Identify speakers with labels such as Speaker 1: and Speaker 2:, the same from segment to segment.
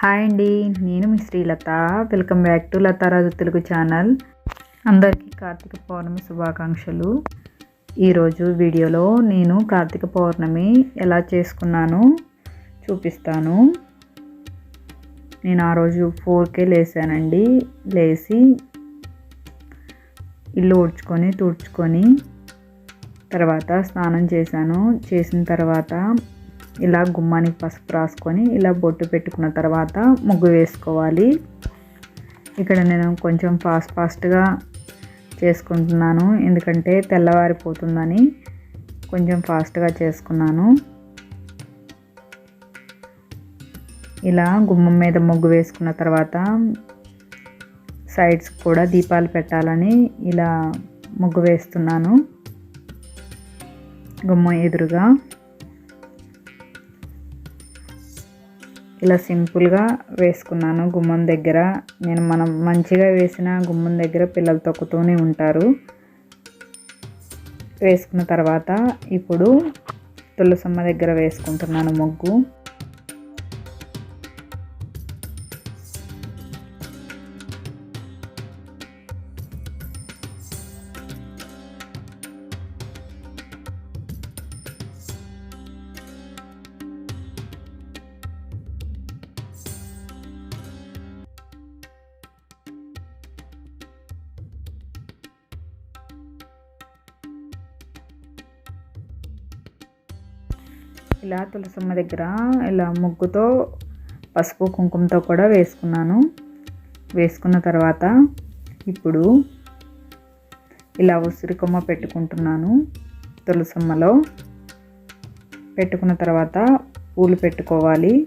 Speaker 1: Hi అండి నేను మీ Srilatha. Welcome back to Latharaju Telugu channel. అందరికీ కార్తీక పౌర్ణమి శుభాకాంక్షలు. ఈరోజు వీడియోలో నేను కార్తీక పౌర్ణమి ఎలా చేసుకున్నానో చూపిస్తాను. నేను ఆ రోజు ఫోర్కే లేసానండి. లేచి ఇల్లు ఊడ్చుకొని తుడుచుకొని తర్వాత స్నానం చేశాను. చేసిన తర్వాత ఇలా గుమ్మానికి పసుపు రాసుకొని ఇలా బొట్టు పెట్టుకున్న తర్వాత ముగ్గు వేసుకోవాలి. ఇక్కడ నేను కొంచెం ఫాస్ట్ ఫాస్ట్గా చేసుకుంటున్నాను. ఎందుకంటే తెల్లవారిపోతుందని కొంచెం ఫాస్ట్గా చేసుకున్నాను. ఇలా గుమ్మం మీద ముగ్గు వేసుకున్న తర్వాత సైడ్స్ కూడా దీపాలు పెట్టాలని ఇలా ముగ్గు వేస్తున్నాను. గుమ్మం ఎదురుగా ఇలా సింపుల్గా వేసుకున్నాను గుమ్మం దగ్గర. నేను మనం మంచిగా వేసిన గుమ్మం దగ్గర పిల్లలు తొక్కుతూనే ఉంటారు. వేసుకున్న తర్వాత ఇప్పుడు తులసమ్మ దగ్గర వేసుకుంటున్నాను ముగ్గు. ఇలా తులసమ్మ దగ్గర ఇలా ముగ్గుతో పసుపు కుంకుమతో కూడా వేసుకున్నాను. వేసుకున్న తర్వాత ఇప్పుడు ఇలా ఉసిరి కొమ్మ పెట్టుకుంటున్నాను తులసమ్మలో. పెట్టుకున్న తర్వాత పూలు పెట్టుకోవాలి.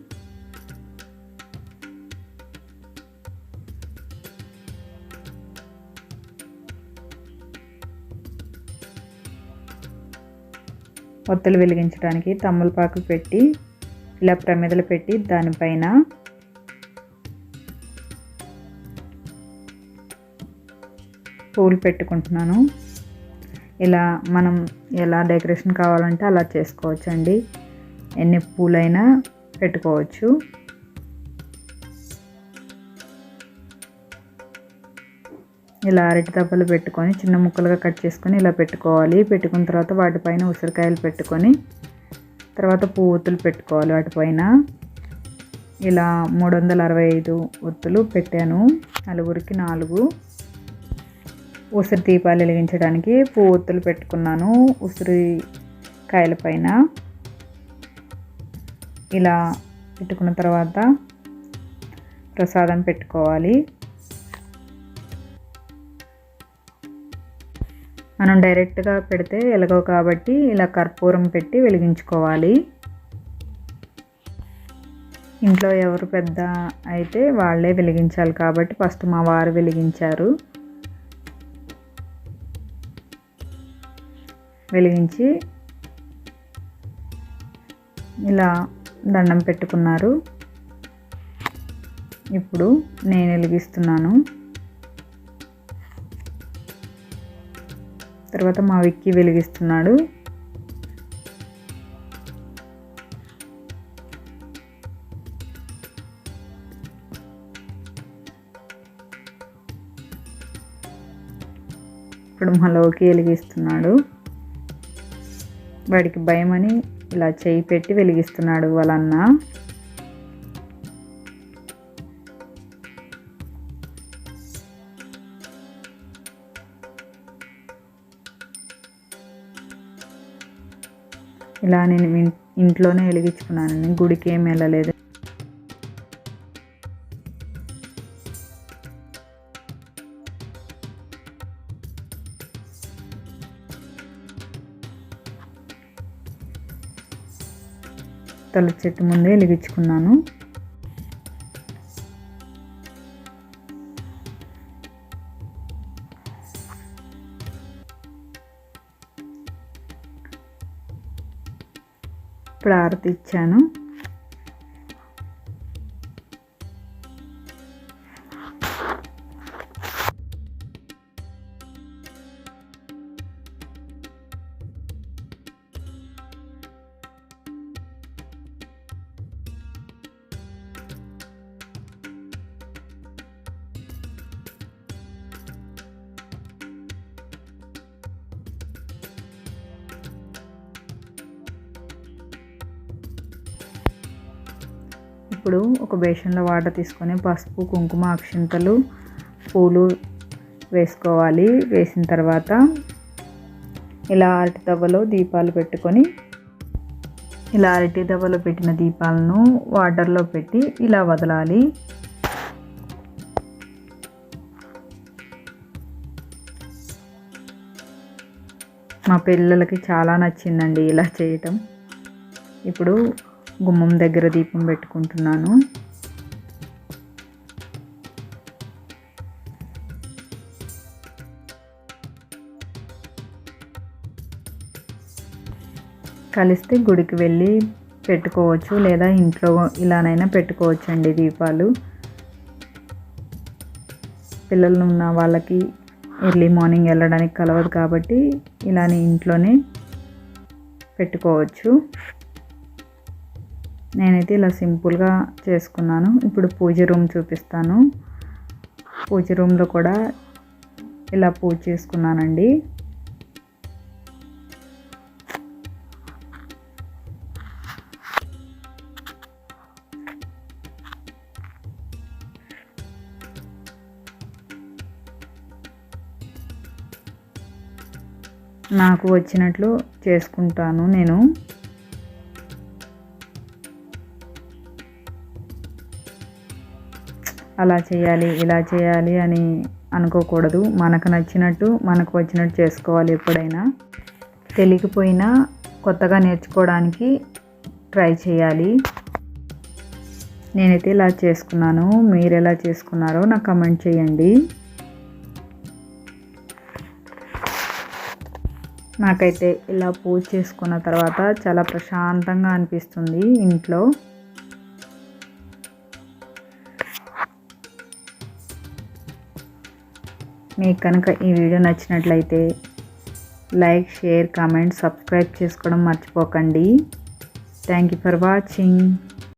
Speaker 1: ఒత్తులు వెలిగించడానికి తమ్ములపాకు పెట్టి ఇలా ప్రమిదలు పెట్టి దానిపైన పూలు పెట్టుకుంటున్నాను. ఇలా మనం ఎలా డెకరేషన్ కావాలంటే అలా చేసుకోవచ్చండి. ఎన్ని పూలైనా పెట్టుకోవచ్చు. ఇలా అరటి దెబ్బలు పెట్టుకొని చిన్న ముక్కలుగా కట్ చేసుకొని ఇలా పెట్టుకోవాలి. పెట్టుకున్న తర్వాత వాటిపైన ఉసిరికాయలు పెట్టుకొని తర్వాత పువ్వుతులు పెట్టుకోవాలి వాటిపైన. ఇలా మూడు వందల అరవై ఐదు ఒత్తులు పెట్టాను. నలుగురికి నాలుగు. ఉసిరి దీపాలు వెలిగించడానికి పువ్వు ఒత్తులు పెట్టుకున్నాను ఉసిరి కాయల పైన. ఇలా పెట్టుకున్న తర్వాత ప్రసాదం పెట్టుకోవాలి. మనం డైరెక్ట్గా పెడితే వెలగవు కాబట్టి ఇలా కర్పూరం పెట్టి వెలిగించుకోవాలి. ఇంట్లో ఎవరు పెద్ద అయితే వాళ్ళే వెలిగించాలి కాబట్టి ఫస్ట్ మా వారు వెలిగించారు. వెలిగించి ఇలా దండం పెట్టుకున్నారు. ఇప్పుడు నేను వెలిగిస్తున్నాను. తర్వాత మా విక్కి వెలిగిస్తున్నాడు. ఇప్పుడు మా లోకి వెలిగిస్తున్నాడు. వాడికి భయమని ఇలా చేయి పెట్టి వెలిగిస్తున్నాడు వాళ్ళన్న. ఇలా నేను ఇంట్లోనే వెలిగించుకున్నాను. గుడికి ఏం వెళ్ళలేదు. తల చెట్టు ముందే వెలిగించుకున్నాను. ఇప్పుడు ఇప్పుడు ఒక బేషన్లో వాటర్ తీసుకొని పసుపు కుంకుమ అక్షింతలు పూలు వేసుకోవాలి. వేసిన తర్వాత ఇలా అరటి తవ్వలో దీపాలు పెట్టుకొని ఇలా అరటి తవ్వలో పెట్టిన దీపాలను వాటర్లో పెట్టి ఇలా వదలాలి. మా పిల్లలకి చాలా నచ్చిందండి ఇలా చేయటం. ఇప్పుడు గుమ్మం దగ్గర దీపం పెట్టుకుంటున్నాను. కలిస్తే గుడికి వెళ్ళి పెట్టుకోవచ్చు లేదా ఇంట్లో ఇలానైనా పెట్టుకోవచ్చు అండి దీపాలు. పిల్లలు ఉన్న వాళ్ళకి ఎర్లీ మార్నింగ్ వెళ్ళడానికి కలవదు కాబట్టి ఇలానే ఇంట్లోనే పెట్టుకోవచ్చు. నేనైతే ఇలా సింపుల్గా చేసుకున్నాను. ఇప్పుడు పూజ రూమ్ చూపిస్తాను. పూజ రూమ్లో కూడా ఇలా పూజ చేసుకున్నానండి. నాకు వచ్చినట్లు చేసుకుంటాను నేను. అలా చేయాలి ఇలా చేయాలి అని అనుకోకూడదు. మనకు నచ్చినట్టు మనకు వచ్చినట్టు చేసుకోవాలి ఎప్పుడైనా. తెలియకపోయినా కొత్తగా నేర్చుకోవడానికి ట్రై చేయాలి. నేనైతే ఇలా చేసుకున్నాను. మీరు ఎలా చేసుకున్నారో నాకు కమెంట్ చేయండి. నాకైతే ఇలా పూజ చేసుకున్న తర్వాత చాలా ప్రశాంతంగా అనిపిస్తుంది ఇంట్లో. మీకు కనుక ఈ వీడియో నచ్చినట్లయితే లైక్ షేర్ కామెంట్ సబ్స్క్రైబ్ చేసుకోవడం మర్చిపోకండి. Thank you for watching